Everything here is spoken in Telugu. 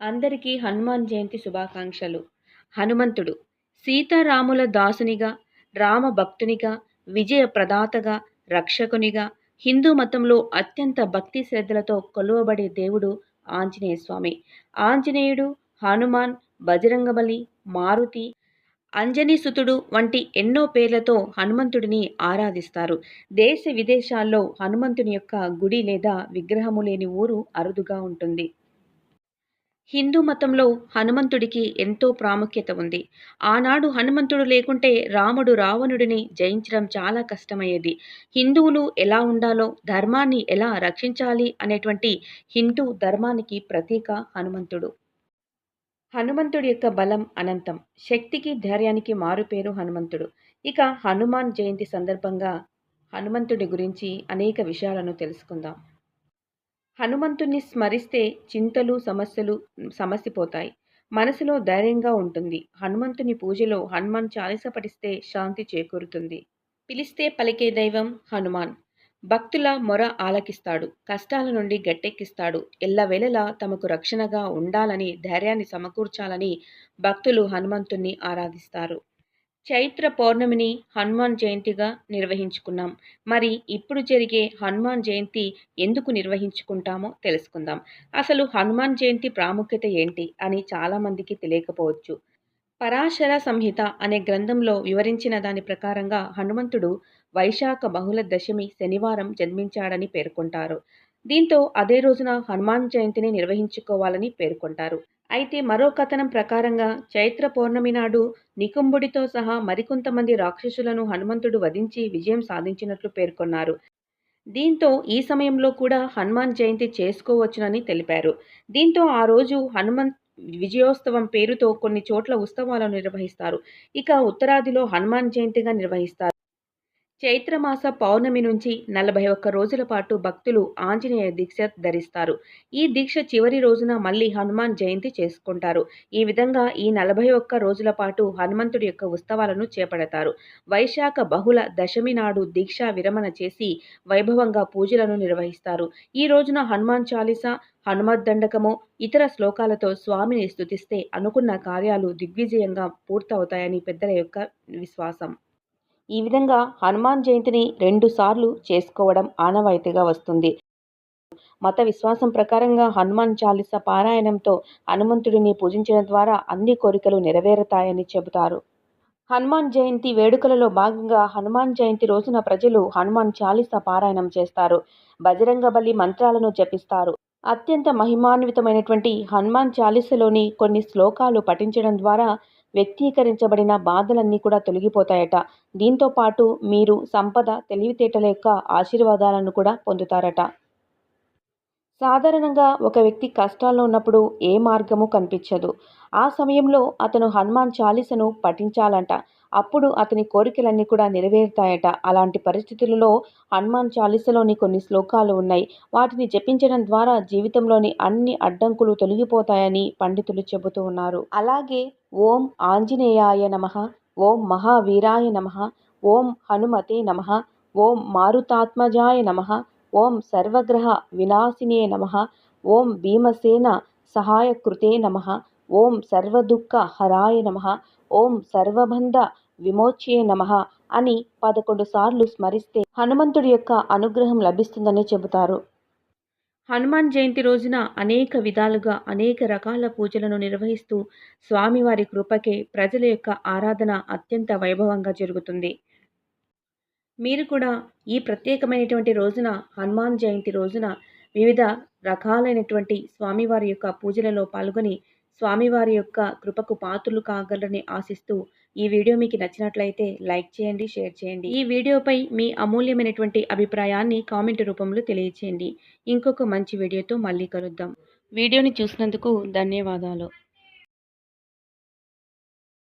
అందరికీ హనుమాన్ జయంతి శుభాకాంక్షలు. హనుమంతుడు సీతారాముల దాసునిగా రామ భక్తునిగా విజయ ప్రదాతగా రక్షకునిగా హిందూ మతంలో అత్యంత భక్తి శ్రద్ధలతో కొలువబడే దేవుడు ఆంజనేయ స్వామి. ఆంజనేయుడు హనుమాన్ బజరంగబలి మారుతి అంజనీసుతుడు వంటి ఎన్నో పేర్లతో హనుమంతుడిని ఆరాధిస్తారు. దేశ విదేశాల్లో హనుమంతుని యొక్క గుడి లేదా విగ్రహము లేని ఊరు అరుదుగా ఉంటుంది. హిందూ మతంలో హనుమంతుడికి ఎంతో ప్రాముఖ్యత ఉంది. ఆనాడు హనుమంతుడు లేకుంటే రాముడు రావణుడిని జయించడం చాలా కష్టమయ్యేది. హిందువులు ఎలా ఉండాలో ధర్మాన్ని ఎలా రక్షించాలి అనేటువంటి హిందూ ధర్మానికి ప్రతీక హనుమంతుడు. హనుమంతుడి యొక్క బలం అనంతం. శక్తికి ధైర్యానికి మారుపేరు హనుమంతుడు. ఇక హనుమాన్ జయంతి సందర్భంగా హనుమంతుడి గురించి అనేక విషయాలను తెలుసుకుందాం. హనుమంతుణ్ణి స్మరిస్తే చింతలు సమస్యలు సమసిపోతాయి. మనసులో ధైర్యంగా ఉంటుంది. హనుమంతుని పూజలో హనుమాన్ చాలీస పఠిస్తే శాంతి చేకూరుతుంది. పిలిస్తే పలికే దైవం హనుమాన్. భక్తుల మొర ఆలకిస్తాడు. కష్టాల నుండి గట్టెక్కిస్తాడు. ఎల్లవేళలా తమకు రక్షణగా ఉండాలని ధైర్యాన్ని సమకూర్చాలని భక్తులు హనుమంతుణ్ణి ఆరాధిస్తారు. చైత్ర పౌర్ణమిని హనుమాన్ జయంతిగా నిర్వహించుకున్నాం. మరి ఇప్పుడు జరిగే హనుమాన్ జయంతి ఎందుకు నిర్వహించుకుంటామో తెలుసుకుందాం. అసలు హనుమాన్ జయంతి ప్రాముఖ్యత ఏంటి అని చాలామందికి తెలియకపోవచ్చు. పరాశర సంహిత అనే గ్రంథంలో వివరించిన దాని ప్రకారంగా హనుమంతుడు వైశాఖ బహుళ దశమి శనివారం జన్మించాడని పేర్కొంటారు. దీంతో అదే రోజున హనుమాన్ జయంతిని నిర్వహించుకోవాలని పేర్కొంటారు. అయితే మరో కథనం ప్రకారంగా చైత్ర పౌర్ణమి నాడు నికుంభుడితో సహా మరికొంతమంది రాక్షసులను హనుమంతుడు వధించి విజయం సాధించినట్లు పేర్కొన్నారు. దీంతో ఈ సమయంలో కూడా హనుమాన్ జయంతి చేసుకోవచ్చునని తెలిపారు. దీంతో ఆ రోజు హనుమంత్ విజయోత్సవం పేరుతో కొన్ని చోట్ల ఉత్సవాలను నిర్వహిస్తారు. ఇక ఉత్తరాదిలో హనుమాన్ జయంతిగా నిర్వహిస్తారు. చైత్రమాస పౌర్ణమి నుంచి నలభై ఒక్క రోజుల పాటు భక్తులు ఆంజనేయ దీక్ష ధరిస్తారు. ఈ దీక్ష చివరి రోజున మళ్ళీ హనుమాన్ జయంతి చేసుకుంటారు. ఈ విధంగా ఈ నలభై ఒక్క రోజుల పాటు హనుమంతుడి యొక్క ఉత్సవాలను చేపడతారు. వైశాఖ బహుళ దశమి నాడు దీక్ష విరమణ చేసి వైభవంగా పూజలను నిర్వహిస్తారు. ఈ రోజున హనుమాన్ చాలీసా హనుమద్దండకము ఇతర శ్లోకాలతో స్వామిని స్థుతిస్తే అనుకున్న కార్యాలు దిగ్విజయంగా పూర్తవుతాయని పెద్దల యొక్క విశ్వాసం. ఈ విధంగా హనుమాన్ జయంతిని రెండుసార్లు చేసుకోవడం ఆనవాయితీగా వస్తుంది. మత విశ్వాసం ప్రకారంగా హనుమాన్ చాలీస పారాయణంతో హనుమంతుడిని పూజించడం ద్వారా అన్ని కోరికలు నెరవేరుతాయని చెబుతారు. హనుమాన్ జయంతి వేడుకలలో భాగంగా హనుమాన్ జయంతి రోజున ప్రజలు హనుమాన్ చాలీస పారాయణం చేస్తారు. బజరంగ బలి మంత్రాలను జపిస్తారు. అత్యంత మహిమాన్వితమైనటువంటి హనుమాన్ చాలీసలోని కొన్ని శ్లోకాలు పఠించడం ద్వారా వ్యక్తీకరించబడిన బాధలన్నీ కూడా తొలగిపోతాయట. దీంతో పాటు మీరు సంపద తెలివితేటల యొక్క ఆశీర్వాదాలను కూడా పొందుతారట. సాధారణంగా ఒక వ్యక్తి కష్టాల్లో ఉన్నప్పుడు ఏ మార్గము కనిపించదు. ఆ సమయంలో అతను హనుమాన్ చాలీసను పఠించాలంట. అప్పుడు అతని కోరికలన్నీ కూడా నెరవేరుతాయట. అలాంటి పరిస్థితులలో హనుమాన్ చాలీసలోని కొన్ని శ్లోకాలు ఉన్నాయి. వాటిని జపించడం ద్వారా జీవితంలోని అన్ని అడ్డంకులు తొలగిపోతాయని పండితులు చెబుతూ ఉన్నారు. అలాగే ఓం ఆంజనేయాయ నమ ఓం మహావీరాయ నమ ఓం హనుమతే నమ ఓం మారుతాత్మజాయ నమ ఓం సర్వగ్రహ వినాశినే నమ ఓం భీమసేన సహాయకృతే నమ ఓం సర్వదుఃఖ హరాయ నమ ఓం సర్వబంధ విమోచ్యే నమ అని పదకొండు సార్లు స్మరిస్తే హనుమంతుడి యొక్క అనుగ్రహం లభిస్తుందని చెబుతారు. హనుమాన్ జయంతి రోజున అనేక విధాలుగా అనేక రకాల పూజలను నిర్వహిస్తూ స్వామివారి కృపకే ప్రజల యొక్క ఆరాధన అత్యంత వైభవంగా జరుగుతుంది. మీరు కూడా ఈ ప్రత్యేకమైనటువంటి రోజున హనుమాన్ జయంతి రోజున వివిధ రకాలైనటువంటి స్వామివారి యొక్క పూజలలో పాల్గొని స్వామివారి యొక్క కృపకు పాత్రలు కాగలరని ఆశిస్తూ ఈ వీడియో మీకు నచ్చినట్లయితే లైక్ చేయండి షేర్ చేయండి. ఈ వీడియోపై మీ అమూల్యమైనటువంటి అభిప్రాయాన్ని కామెంట్ రూపంలో తెలియచేయండి. ఇంకొక మంచి వీడియోతో మళ్ళీ కలుద్దాం. వీడియోని చూసినందుకు ధన్యవాదాలు.